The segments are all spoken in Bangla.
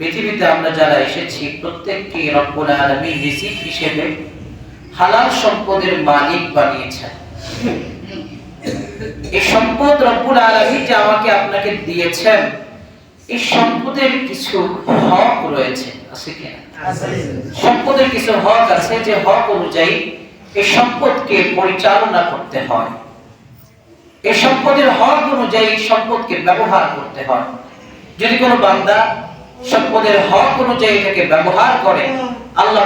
পৃথিবীতে আমরা যারা এসেছি প্রত্যেককে রব্বুল আলামিন রিজিক হিসেবে হালাল সম্পদের মালিক বানিয়েছেন। এই সম্পদ রব্বুল আলামিন যে আমাকে আপনাকে দিয়েছেন এই সম্পদের কিছু হক রয়েছে আছে কি? সম্পদের কিছু হক আছে যে হক অনুযায়ী এই সম্পদকে পরিচালনা করতে হয়। এই সম্পদের হক অনুযায়ী সম্পদকে ব্যবহার করতে হয়। যদি কোনো বান্দা সম্পদের হক অনুযায়ী এটাকে ব্যবহার করে, আল্লাহ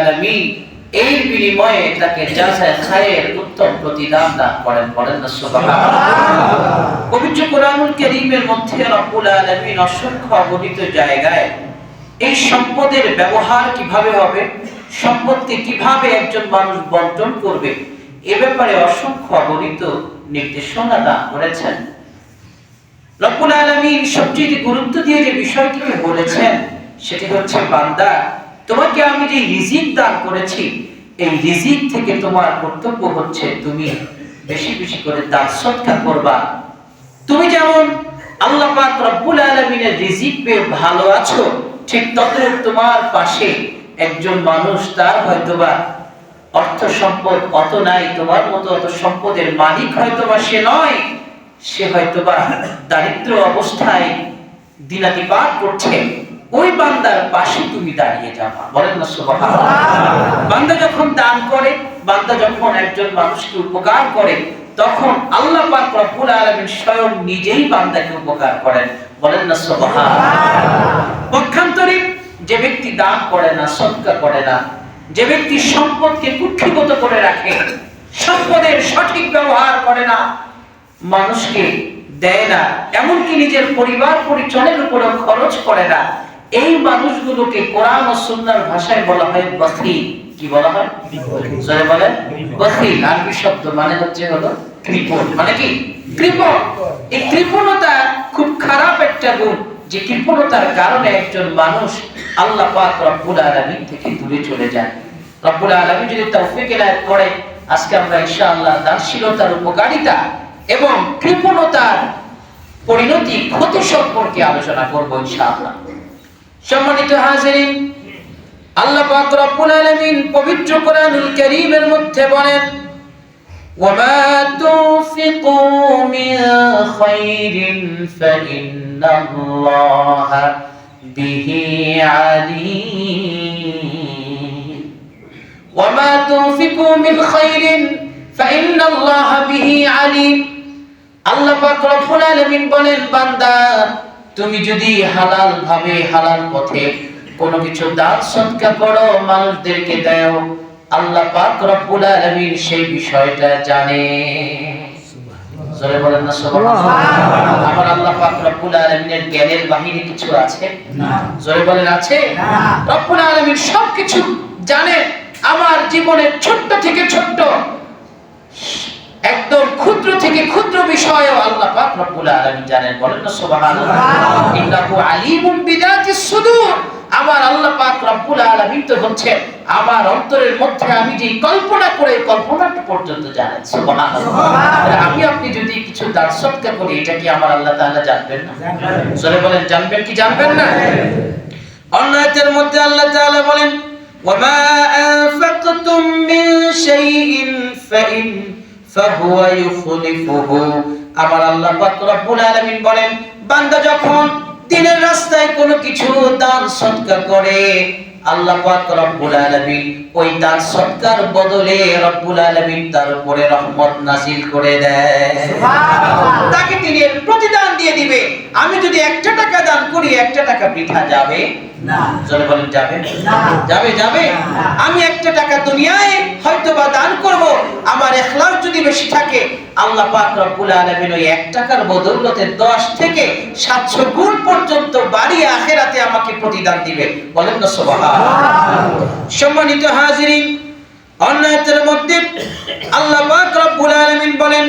আলামিন এর বিনিময়ে তাকে খায়ের উত্তম প্রতিদান দান করেন, বলেন না সুবহানাল্লাহ। পবিত্র কোরআনুল কারীমের মধ্যে আলামিন অসংখ্য অগণিত জায়গায় এই সম্পদের ব্যবহার কীভাবে হবে, সম্পদকে কীভাবে একজন মানুষ বন্টন করবে, এ ব্যাপারে অসংখ্য অগণিত নির্দেশনা দান করেছেন। রব্বুল আলামিন সবচেয়ে গুরুত্ব দিয়ে যে বিষয়টিকে বলেছেন, সেটি হচ্ছে, বান্দা, তোমাকে আমি যে রিজিক দান করেছি, এই রিজিক থেকে তোমার কর্তব্য হচ্ছে তুমি বেশি বেশি করে দান, সৎকার করবা। তুমি যেমন আল্লাহ পাক রব্বুল আলামিনের রিজিক পেয়ে ভালো আছো, ঠিক তদ্রূপ তোমার পাশে একজন মানুষ, তার হয়তোবা অর্থ সম্পদ অত নাই, তোমার মতো অত সম্পদের মালিক হয়তোবা সে নয় সে হয়তোবা দারিদ্র অবস্থায় দিনাতিপাত করছে। ওই বান্দার পাশে তুমি দাঁড়িয়ে যাবা। বলেন না বান্দা যখন দান করে বান্দা যখন একজন মানুষকে উপকার করে তখন আল্লাহ পাক রব্বুল আলামিন স্বয়ং নিজেই বান্দাকে উপকার করেন। বলেন না সুবহানাল্লাহ। পক্ষান্তরে যে ব্যক্তি দান করে না সদকা করে না যে ব্যক্তি সম্পদকে কুক্ষিগত করে রাখে সম্পদের সঠিক ব্যবহার করে না মানুষকে দেয় না, এমনকি নিজের পরিবার পরিচয়ের উপরে খরচ করে না। এই মানুষগুলোকে কোরআন ও সুন্নাহর ভাষায় বলা হয় বখিল কি বলা হয়? জোরে বলেন। বখিল আরবি শব্দ মানে হচ্ছে হলো কৃপণ। মানে কি? কৃপণ। এই কৃপণতা খুব খারাপ একটা গুণ, যে কৃপণতার কারণে একজন মানুষ আল্লাহ পাক রব্বুল আলামিন থেকে দূরে চলে যায়। রব্বুল আলামিন যদি তৌফিক এনায়েত করে, আজকে আমরা ইনশাআল্লাহ দানশীলতার উপকারিতা এবং কৃপণতার পরিণতি ক্ষতি সম্পর্কে আলোচনা করব ইনশাআল্লাহ সম্মানিত হাজিরিন আল্লাহ পাক রব্বুল আলামিন পবিত্র কোরআনুল কারীমের মধ্যে বলেন وما تنفقوا من خير فإن الله به عليم وما تنفقوا من خير فإن الله به عليم আল্লাহ পাক রব্বুল আলামিন বলেন বান্দা তুমি যদি হালাল ভাবে হালাল পথে কোনো কিছু দান সদকা করো মানুষদেরকে দাও আল্লাহ পাক রব্বুল আলামিন সেই বিষয়টা জানে। জোরে বলেন না সুবহানাল্লাহ। আমার আল্লাহ পাক রব্বুল আলামিনের জ্ঞানের বাহিরে কিছু আছে? জোরে বলেন আছে? রব্বুল আলামিন সবকিছু জানে আমার জীবনের ছোট্ট থেকে ছোট্ট। একদম ক্ষুদ্র থেকে ক্ষুদ্র বিষয়ও আল্লাহ পাক রব্বুল আলামিন জানেন। বলেন না সুবহানাল্লাহ। ইন্নাহু আলিমুম বিদাতিস সুদূর। আমার আল্লাহ পাক রব্বুল আলামিন তো হচ্ছে আমার অন্তরের মধ্যে আমি যে কল্পনা করে কল্পনাটা পর্যন্ত জানেন। সুবহানাল্লাহ। আমি আপনি যদি কিছু দান সদকা করি এটা কি আমার আল্লাহ তাআলা জানবেন না? জোরে বলেন জানবেন কি জানবেন না? অন্য আয়াতের মধ্যে আল্লাহ তাআলা বলেন ওয়ামা আনফাকতুম মিন শাইইন ফাইন ফাহুয়া ইউখলিফুহু আমার আল্লাহ পাক রব্বুল আলামিন বলেন বান্দা যখন দিনের রাস্তায় কোনো কিছু দান সদকা করে আল্লাহ পাক রব্বুল আলামিন ওই দান সদকার বদলে রব্বুল আলামিন তার উপরে রহমত নাজিল করে দেয়। তাকে তিনি এর প্রতিদান দিয়ে দিবে। আমি যদি একটা টাকা দান করি একটা টাকা বৃথা যাবে? না। জোরে বলেন যাবে? যাবে যাবে? আমি একটা টাকা দুনিয়ায় হয়তো বা দান করব আমার ইখলাস যদি বেশি থাকে, আল্লাহ পাক রব্বুল আলামিন ওই 1 টাকার বদৌলতে 10 থেকে 700 গুণ পর্যন্ত বাড়িয়ে আখেরাতে আমাকে প্রতিদান দিবে বলেন না, সুবহানাল্লাহ। সম্মানিত হাজিরিন অন্যায়ের মধ্যে আল্লাহ পাক রব্বুল আলামিন বলেন,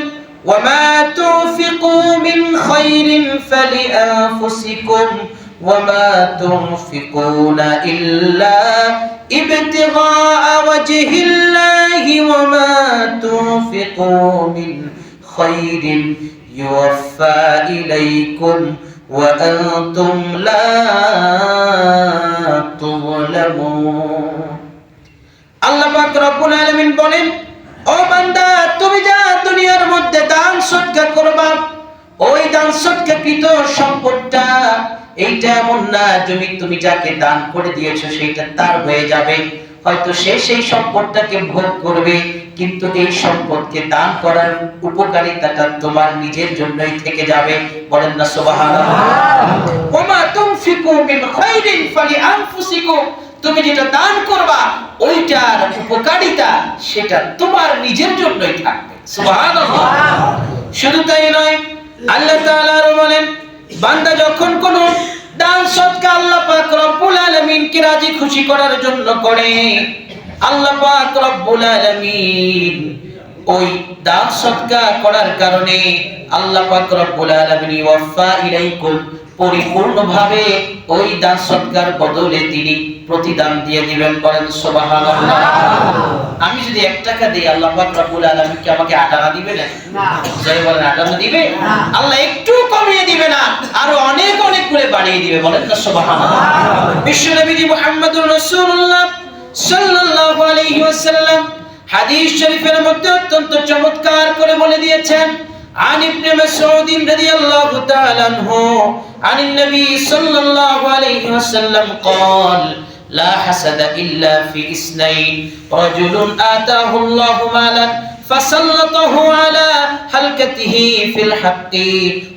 ওয়া মা তুফিকু মিন খাইরিন ফালিআনফুসিকুম وما تنفقون إلا ابتغاء وجه الله وما تنفقوا من خير يوفى إليكم وأنتم لا يعلمون আল্লাহ পাক রব্বুল আলামিন বলেন ও বান্দা তুমি যা দুনিয়ার মধ্যে দান সদকা করবা ওই দান সদকাকৃত সম্পদটা এইটা এমন না জমি তুমি যাকে দান করে দিয়েছ সেইটা তার হয়ে যাবে। হয়তো সে সেই সম্পদটাকে ভোগ করবে কিন্তু এই সম্পদকে দান করার উপকারিতাটা তোমার নিজের জন্যই থেকে যাবে। বলেন না সুবহানাল্লাহ। ওমা তুনফিকু মিন খাইরিন ফালিআনফুসিকুম তুমি যেটা দান করবা ওইটার উপকারিতা সেটা তোমার নিজের জন্যই থাকবে। সুবহানাল্লাহ। শুধু তাই নয় আল্লাহ তাআলা বলেন বান্দা যখন কোন দান সদকা আল্লাহ পাক রব্বুল আলামিন কে রাজি খুশি করার জন্য করে, আল্লাহ পাক রব্বুল আলামিন ওই দান সদকা করার কারণে আল্লাহ পাক রব্বুল আলামিন ওয়াফা ইলাইকুম পরিপূর্ণভাবে ওই দান সৎকার বদলে তিনি প্রতিদান দিয়ে দিবেন বলেন সুবহানাল্লাহ। আমি যদি টাকা দিই আল্লাহ পাক রব্বুল আলামিন কি আমাকে আট আনা দিবে না। যাই বলেন আট আনা দিবে আল্লাহ একটু কমিয়ে দিবে না আরও অনেক অনেক করে বাড়িয়ে দিবে বলেন না সুবহানাল্লাহ। বিশ্ব নবীজি মুহাম্মদুর রাসূলুল্লাহ সাল্লাল্লাহু আলাইহি ওয়াসাল্লাম হাদিস শরীফের মধ্যে অত্যন্ত চমৎকার করে বলে দিয়েছেন عن ابن مسعود رضي الله تعالى عنه عن النبي صلى الله عليه وسلم قال لا حسد إلا في اثنين رجل آتاه الله مالا فسلطه على حلقته في الحق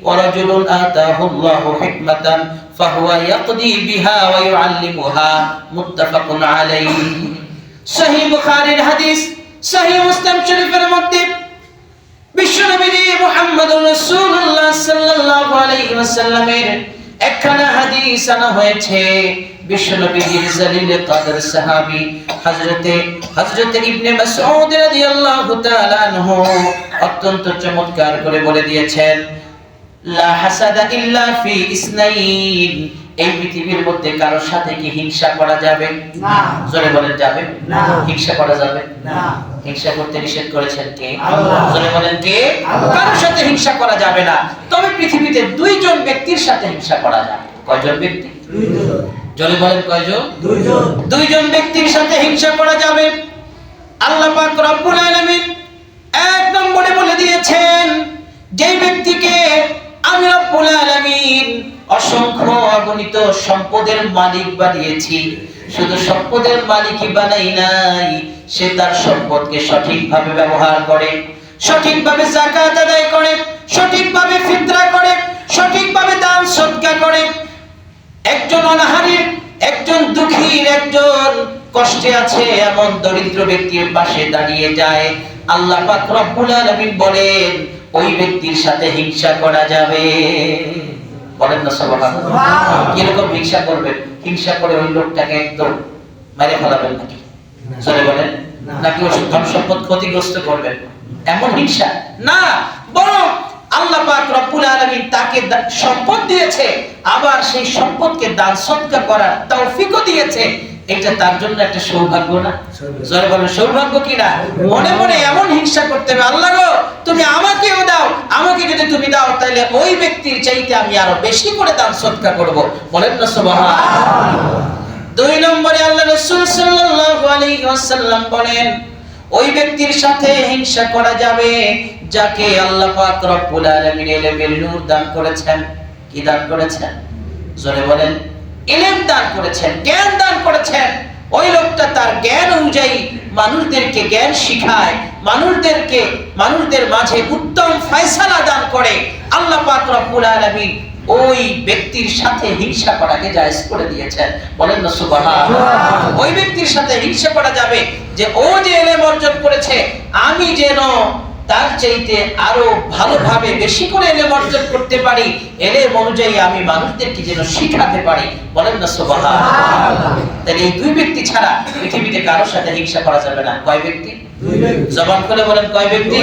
ورجل آتاه الله حكمة فهو يقضي بها ويعلمها متفق عليه صحيح بخاري الحديث صحيح مسلم شريف المكتب বিশ্বনবীজি মুহাম্মদুর রাসূলুল্লাহ সাল্লাল্লাহু আলাইহি ওয়াসাল্লামের একখানা হাদিস আনা হয়েছে বিশ্বনবীজির জালিল কদর সাহাবী হযরতে হযরতে ইবনে মাসউদ রাদিয়াল্লাহু তাআলা আনহু অত্যন্ত চমৎকার করে বলে দিয়েছেন লা হাসাদা ইল্লা ফি ইসনাইন এই পৃথিবীর মধ্যে কারোর সাথে কি হিংসা করা যাবে না। জোরে বলেন যাবে না। হিংসা করা যাবে না। হিংসা করতে নিষেধ করেছেন কে? আল্লাহ। বলেন কে। কারোর সাথে হিংসা করা যাবে না। তবে পৃথিবীতে দুইজন ব্যক্তির সাথে হিংসা করা যাবে। কয়জন ব্যক্তি? দুইজন। জোরে বলেন কয়জন? দুইজন। দুইজন ব্যক্তির সাথে হিংসা করা যাবে। আল্লাহ পাক রব্বুল আলামিন এক নম্বরে বলে দিয়েছেন যে ব্যক্তিকে আমি রব্বুল আলামিন অসংখ্য অগণিত সম্পদের মালিক বানিয়েছি শুধু সম্পদের মালিকই বানাই নাই, সে তার সম্পদকে সঠিকভাবে ব্যবহার করে, সঠিকভাবে যাকাত আদায় করে, সঠিকভাবে ফিতরা করে, সঠিকভাবে দান সদকা করে। একজন অনাহারীর একজন দুঃখীর একজন কষ্টে আছে, এমন দরিদ্র ব্যক্তির পাশে দাঁড়িয়ে যায়। আল্লাহ পাক রব্বুল আলামিন বলেন, ওই ব্যক্তির সাথে হিংসা করা যাবে। বলেন না। কীরকম হিংসা করবেন? হিংসা করে ওই লোকটাকে একদম মেরে ফেলাবেন নাকি? বলেন। নাকি ওর ধন সম্পদ ক্ষতিগ্রস্ত করবেন? এমন হিংসা? না, বরং আল্লাহ পাক রব্বুল তাকে সম্পদ দিয়েছে, আবার সেই সম্পদকে দান সদকা করার তৌফিকও দিয়েছে। এটা তার জন্য একটা সৌভাগ্য না। জয় বলেন, সৌভাগ্য কি না? মনে মনে এমন হিংসা করতে হবে, আল্লাহ গো, তুমি আমাকে যদি তুমি দাও তাহলে ওই ব্যক্তির চাইতে আমি আরও বেশি করে দান সদকা করব। বলেন না দুই নম্বরে আল্লাহ রাসূল সাল্লাল্লাহু আলাইহি ওয়াসাল্লাম বলেন, ওই ব্যক্তির সাথে হিংসা করা যাবে, যাকে আল্লাহ পাক রব্বুল আলামিন ইলমের নূর দান করেছেন। কি দান করেছেন? জোরে বলেন ইলম দান করেছেন, জ্ঞান দান করেছেন। ওই লোকটা তার জ্ঞান অনুযায়ী মানুষদেরকে জ্ঞান শিখায় মানুষদেরকে মানুষদের মাঝে উত্তম ফয়সালা দান করে আল্লাহ পাক রব্বুল আলামিন ওই ব্যক্তির সাথে হিংসা করাকে জায়েজ করে দিয়েছেন। বলেন না সুবহানাল্লাহ। ওই ব্যক্তির সাথে হিংসা করা যাবে যে ও যে এলেম অর্জন করেছে আমি যেন তার চাইতে আরও ভালোভাবে বেশি করে এলেম অর্জন করতে পারি এলেম অনুযায়ী আমি মানুষদেরকে যেন শিখাতে পারি। বলেন না সুবহানাল্লাহ। তাহলে এই দুই ব্যক্তি ছাড়া পৃথিবীতে কারোর সাথে হিংসা করা যাবে না। কয় ব্যক্তি ব্যক্তি? জবান করে বলেন কয় ব্যক্তি?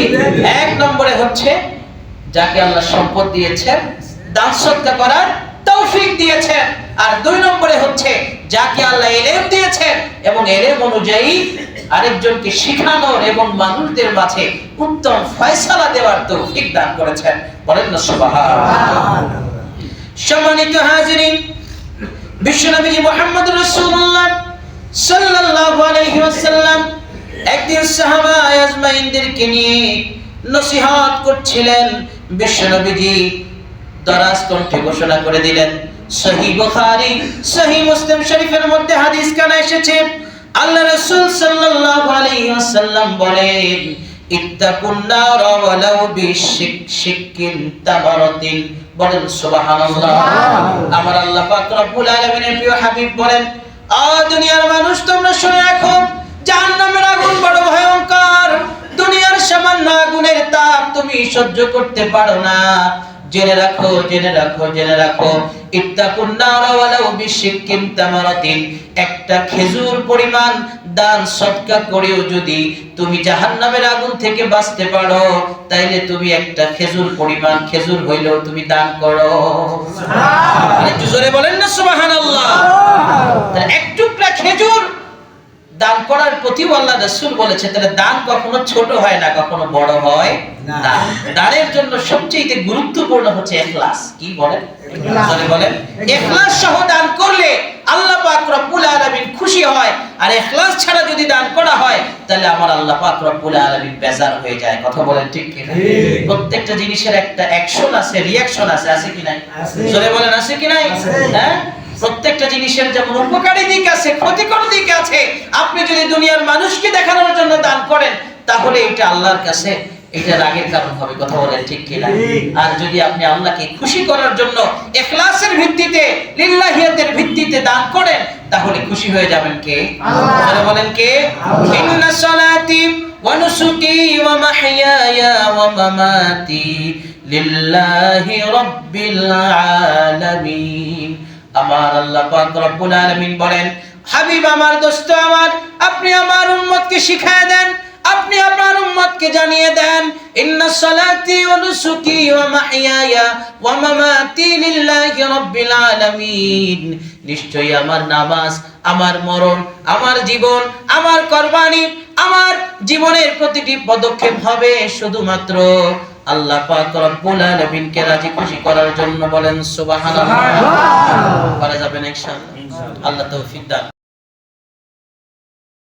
এক নম্বরে হচ্ছে যাকে আল্লাহ সম্পদ দিয়েছেন দান সদকা করার তৌফিক দিয়েছেন। আর দুই নম্বরে হচ্ছে যাকে আল্লাহ এলেম দিয়েছেন এবং এলেম অনুযায়ী আরেকজনকে শিখানোর এবং মানুষদের মাঝে উত্তম ফয়সালা দেওয়ার তৌফিক দান করেছেন। বলেন না সুবহানাল্লাহ। সম্মানিত হাজিরিন বিশ্বনবী মুহাম্মদ রাসূলুল্লাহ সাল্লাল্লাহু আলাইহি ওয়াসাল্লাম একদিন সাহাবা আজমাইনদেরকে নিয়ে নসিহত করছিলেন বিশ্বনবীজি দরাজ কণ্ঠে ঘোষণা করে দিলেন সহি বুখারী সহি মুসলিম শরীফের মধ্যে হাদিস কানা এসেছে? আল্লাহ রাসূল সাল্লাল্লাহু আলাইহি ওয়াসাল্লাম বলেন ইত্তাকুন নার ওয়ালাউ বিশিক্কিন তামারাতিন। বলেন সুবহানাল্লাহ। আমার আল্লাহ পাক রব্বুল আলামিনের প্রিয় হাবিব বলেন আ দুনিয়ার মানুষ তোমরা শুনে রাখো জাহান্নামের আগুন বড় ভয়ঙ্কর। দুনিয়ার সামান্য আগুনের তাপ তুমি সহ্য করতে পারো না। জেনে রাখো জেনে রাখো জেনে রাখো। ইত্তাকুন নারা ওয়ালাউ বিশিক্কিন তামারাতিন। একটা খেজুর পরিমাণ দান সদকা করেও যদি তুমি জাহান্নামের আগুন থেকে বাঁচতে পারো তাইলে তুমি একটা খেজুর পরিমাণ খেজুর হইলেও তুমি দান করো। একটু জোরে বলেন না সুবহানাল্লাহ। এক টুকরা খেজুর দান করার প্রতিও আল্লাহ রাসূল বলেছে তাহলে দান কখনো ছোট হয় না কখনো বড় হয় না। দানের জন্য সবচেয়ে গুরুত্বপূর্ণ হচ্ছে ইখলাস কি বলেন? বলেন। ইখলাস সহ দান করলে আল্লাহ পাক রব্বুল আলামিন খুশি হয় আর ইখলাস ছাড়া যদি দান করা হয় তাহলে আমার আল্লাহ পাক রব্বুল আলামিন বেজার হয়ে যায়। কথা বলেন ঠিক কি না প্রত্যেকটা জিনিসের একটা অ্যাকশন আছে রিঅ্যাকশন আছে আছে কি নাই? আছে। জোরে বলেন আছে কি নাই? আছে। হ্যাঁ? প্রত্যেকটা জিনিসের যেমন উপকারী দিক আছে ক্ষতিকর দিক আছে আপনি যদি দুনিয়ার মানুষকে দেখানোর জন্য দান করেন তাহলে এটা আল্লাহর কাছে এটা রাগের কারণ হবে কথা বলেন ঠিক কি না আর যদি আপনি আল্লাহকে খুশি করার জন্য ইখলাসের ভিত্তিতে লিল্লাহিয়াতের ভিত্তিতে দান করেন তাহলে খুশি হয়ে যাবেন কে আল্লাহ। বলেন কে। ইন্না সালাতি ওয়া নুসুকি ওয়া মাহইয়ায়া ওয়া মামাতি লিল্লাহি রাব্বিল আলামিন আমার আল্লাহ পাক রব্বুল আলামিন বলেন, হাবিব আমার দোস্ত আমার, আপনি আমার উম্মতকে শিখায় দেন, আপনি আপনার উম্মতকে জানিয়ে দেন, ইন্না সালাতি ওয়া নুসুকি ওয়া মাহইয়ায়া ওয়া মামাতি লিল্লাহি রাব্বিল আলামিন। নিশ্চয়ই আমার নামাজ, আমার মরণ, আমার জীবন, আমার কোরবানি, আমার জীবনের প্রতিটি পদক্ষেপ হবে শুধুমাত্র আল্লাহ পাক রব্বুল আলামিনকে রাজি খুশি করার জন্য বলেন সুবহানাল্লাহ। করা যাবেন ইনশাআল্লাহ। আল্লাহ তৌফিক দান।